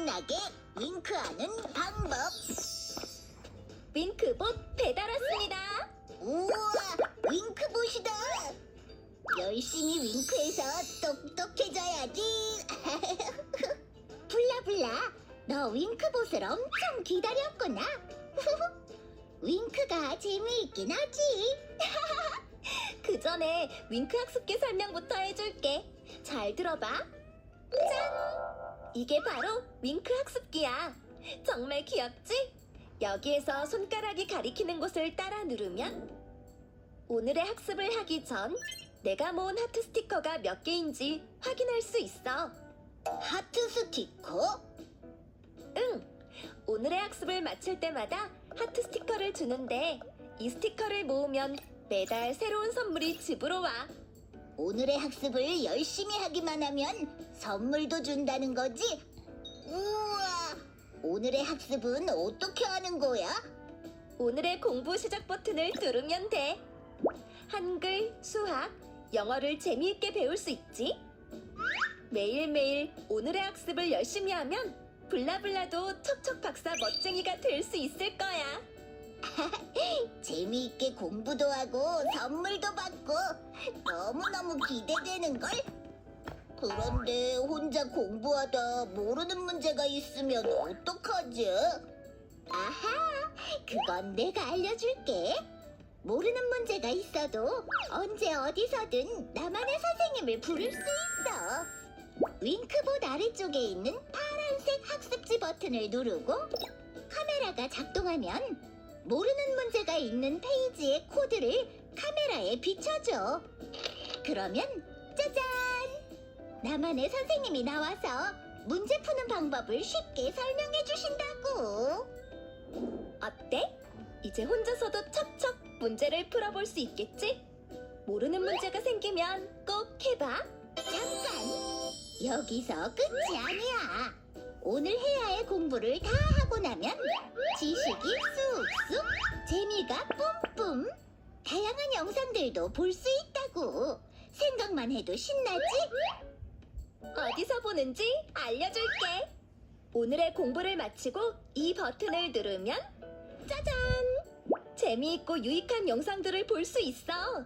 신나게 윙크하는 방법. 윙크봇 배달 왔습니다. 우와, 윙크봇이다. 열심히 윙크해서 똑똑해져야지. 블라블라, 너 윙크봇을 엄청 기다렸구나. 윙크가 재미있긴 하지. 그 전에 윙크 학습기 설명부터 해줄게. 잘 들어봐. 짠! 이게 바로 윙크 학습기야. 정말 귀엽지? 여기에서 손가락이 가리키는 곳을 따라 누르면 오늘의 학습을 하기 전 내가 모은 하트 스티커가 몇 개인지 확인할 수 있어. 하트 스티커? 응. 오늘의 학습을 마칠 때마다 하트 스티커를 주는데 이 스티커를 모으면 매달 새로운 선물이 집으로 와. 오늘의 학습을 열심히 하기만 하면 선물도 준다는 거지? 우와! 오늘의 학습은 어떻게 하는 거야? 오늘의 공부 시작 버튼을 누르면 돼. 한글, 수학, 영어를 재미있게 배울 수 있지? 매일매일 오늘의 학습을 열심히 하면 블라블라도 척척 박사 멋쟁이가 될 수 있을 거야. 재미있게 공부도 하고 선물도 받고 너무너무 기대되는 걸? 그런데 혼자 공부하다 모르는 문제가 있으면 어떡하지? 아하, 그건 내가 알려줄게. 모르는 문제가 있어도 언제 어디서든 나만의 선생님을 부를 수 있어. 윙크봇 아래쪽에 있는 파란색 학습지 버튼을 누르고 카메라가 작동하면 모르는 문제가 있는 페이지의 코드를 카메라에 비춰줘. 그러면 짜잔! 나만의 선생님이 나와서 문제 푸는 방법을 쉽게 설명해 주신다고. 어때? 이제 혼자서도 척척 문제를 풀어볼 수 있겠지? 모르는 문제가 생기면 꼭 해봐. 잠깐! 여기서 끝이 아니야. 오늘 해야 할 공부를 다 하고 나면 지식이 쑥쑥, 재미가 뿜뿜, 다양한 영상들도 볼 수 있다고. 생각만 해도 신나지? 어디서 보는지 알려줄게. 오늘의 공부를 마치고 이 버튼을 누르면 짜잔! 재미있고 유익한 영상들을 볼 수 있어. 아,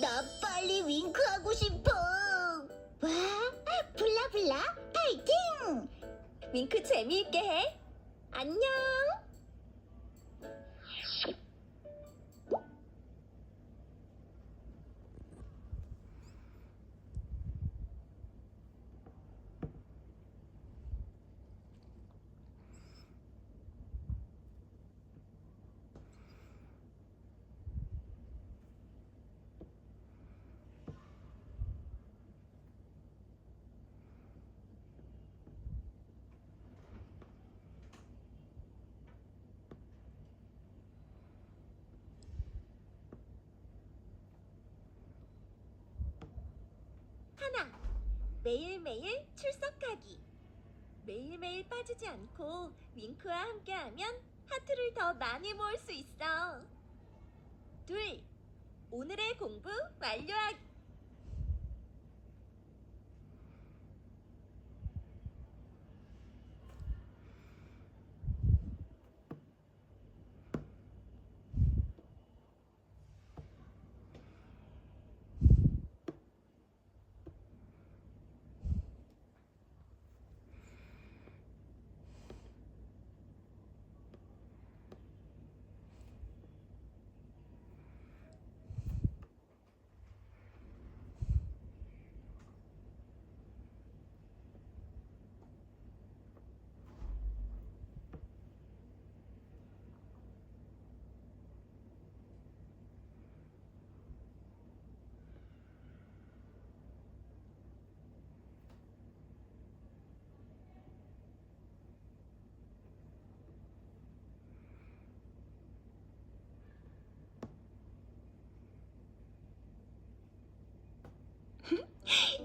나 빨리 윙크하고 싶어. 와, 블라블라 파이팅! 윙크 재미있게 해. 안녕! 하나. 매일매일 출석하기. 매일매일 빠지지 않고 윙크와 함께하면 하트를 더 많이 모을 수 있어. 둘. 오늘의 공부 완료하기.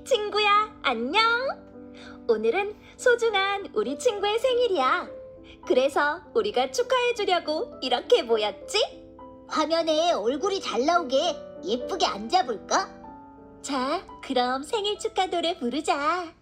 친구야, 안녕! 오늘은 소중한 우리 친구의 생일이야. 그래서 우리가 축하해주려고 이렇게 모였지? 화면에 얼굴이 잘 나오게 예쁘게 앉아볼까? 자, 그럼 생일 축하 노래 부르자.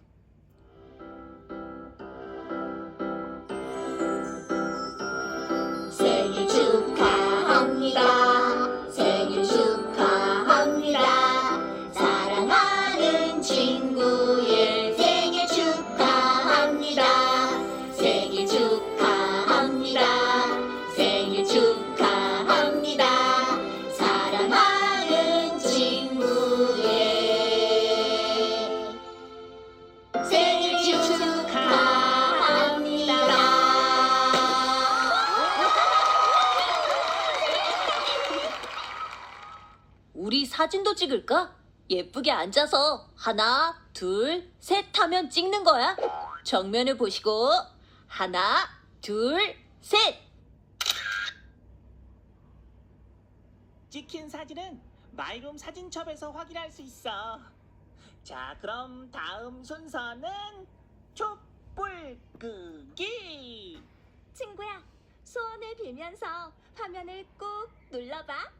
사진도 찍을까? 예쁘게 앉아서 하나, 둘, 셋 하면 찍는 거야. 정면을 보시고 하나, 둘, 셋. 찍힌 사진은 마이룸 사진첩에서 확인할 수 있어. 자, 그럼 다음 순서는 촛불 끄기. 친구야, 소원을 빌면서 화면을 꾹 눌러봐.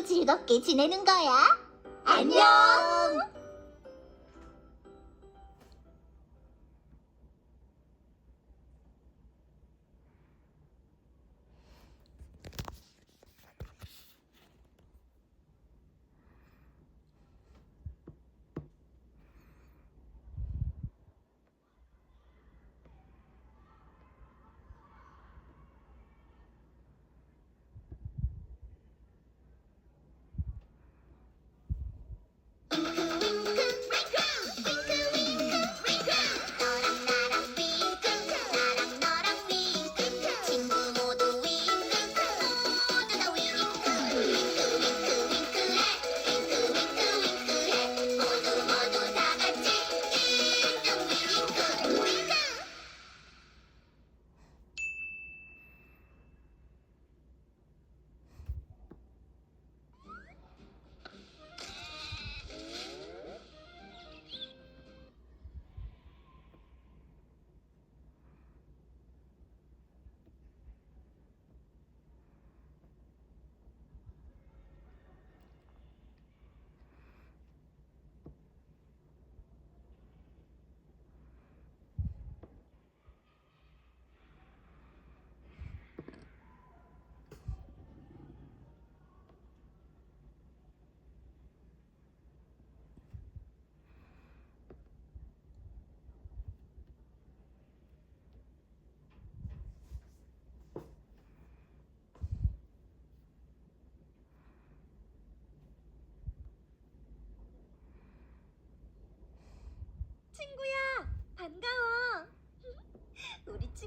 즐겁게 지내는 거야. 안녕.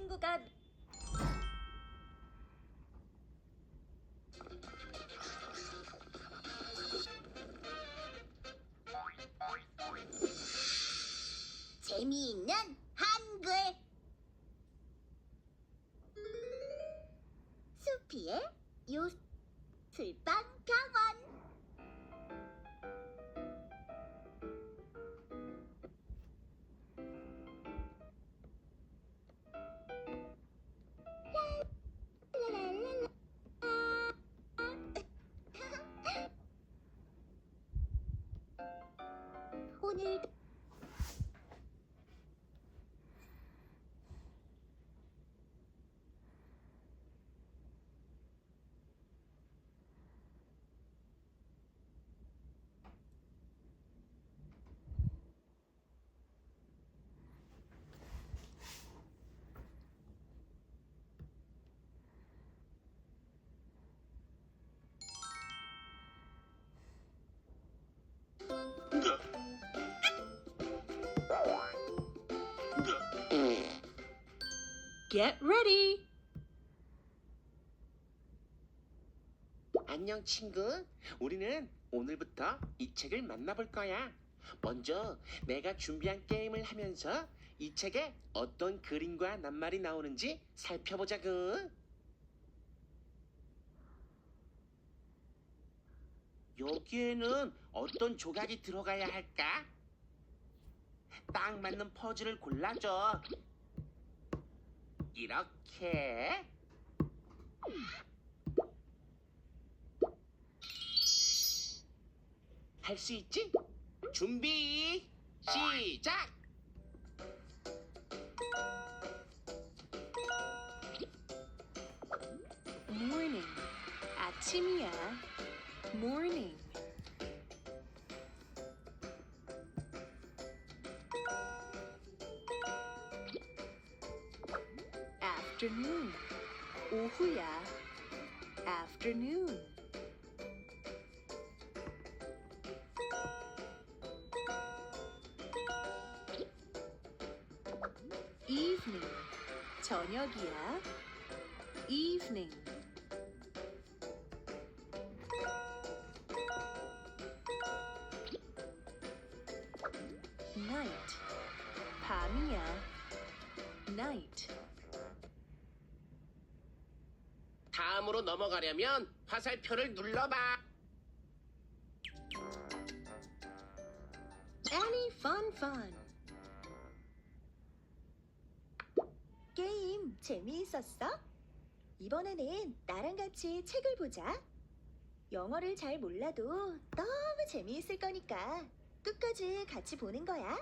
친구가 재미있는 Get ready. 안녕 친구. 우리는 오늘부터 이 책을 만나볼 거야. 먼저 내가 준비한 게임을 하면서 이 책에 어떤 그림과 낱말이 나오는지 살펴보자구. 여기에는 어떤 조각이 들어가야 할까? 딱 맞는 퍼즐을 골라줘. 이렇게 할 수 있지? 준비 시작! 모닝 아침이야 모닝 afternoon. 오후야. afternoon. evening. 저녁이야. evening. 넘어가려면 화살표를 눌러봐. Any fun fun. 게임 재미있었어? 이번에는 나랑 같이 책을 보자. 영어를 잘 몰라도 너무 재미있을 거니까 끝까지 같이 보는 거야.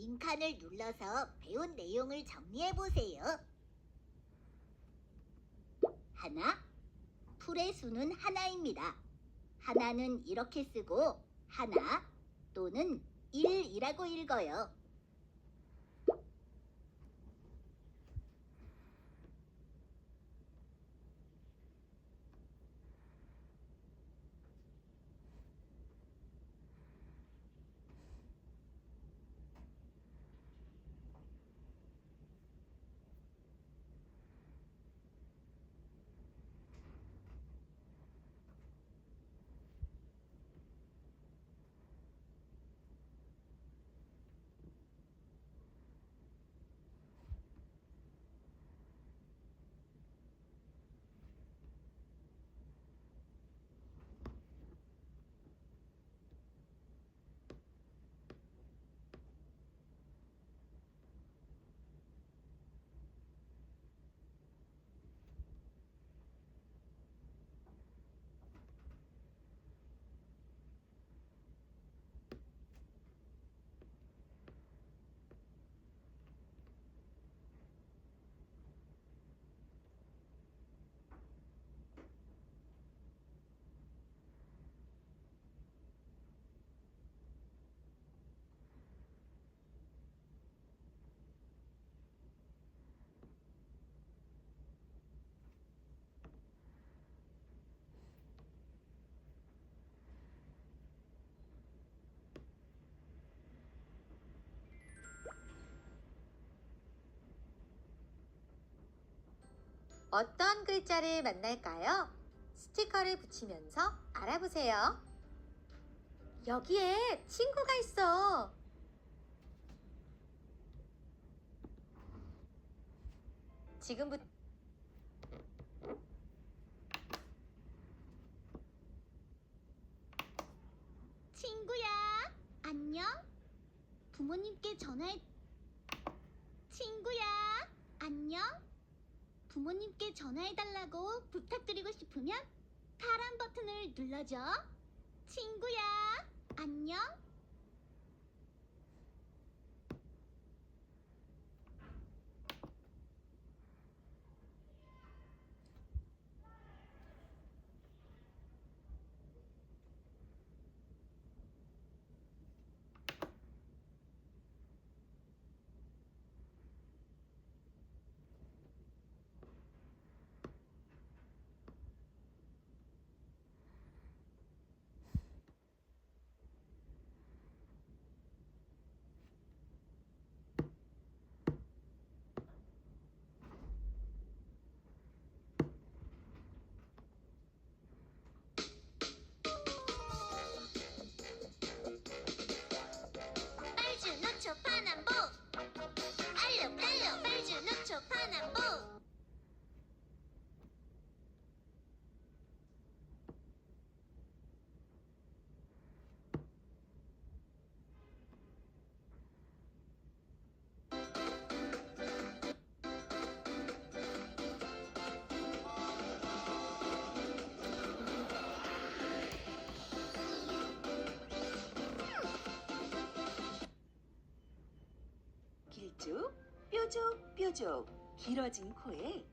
빈칸을 눌러서 배운 내용을 정리해 보세요. 하나, 풀의 수는 하나입니다. 하나는 이렇게 쓰고 하나 또는 1이라고 읽어요. 어떤 글자를 만날까요? 스티커를 붙이면서 알아보세요. 여기에 친구가 있어. 지금부터 친구야, 안녕? 부모님께 전화해. 친구야, 안녕? 부모님께 전화해달라고 부탁드리고 싶으면 파란 버튼을 눌러줘. 친구야, 안녕? 비교적 길어진 코에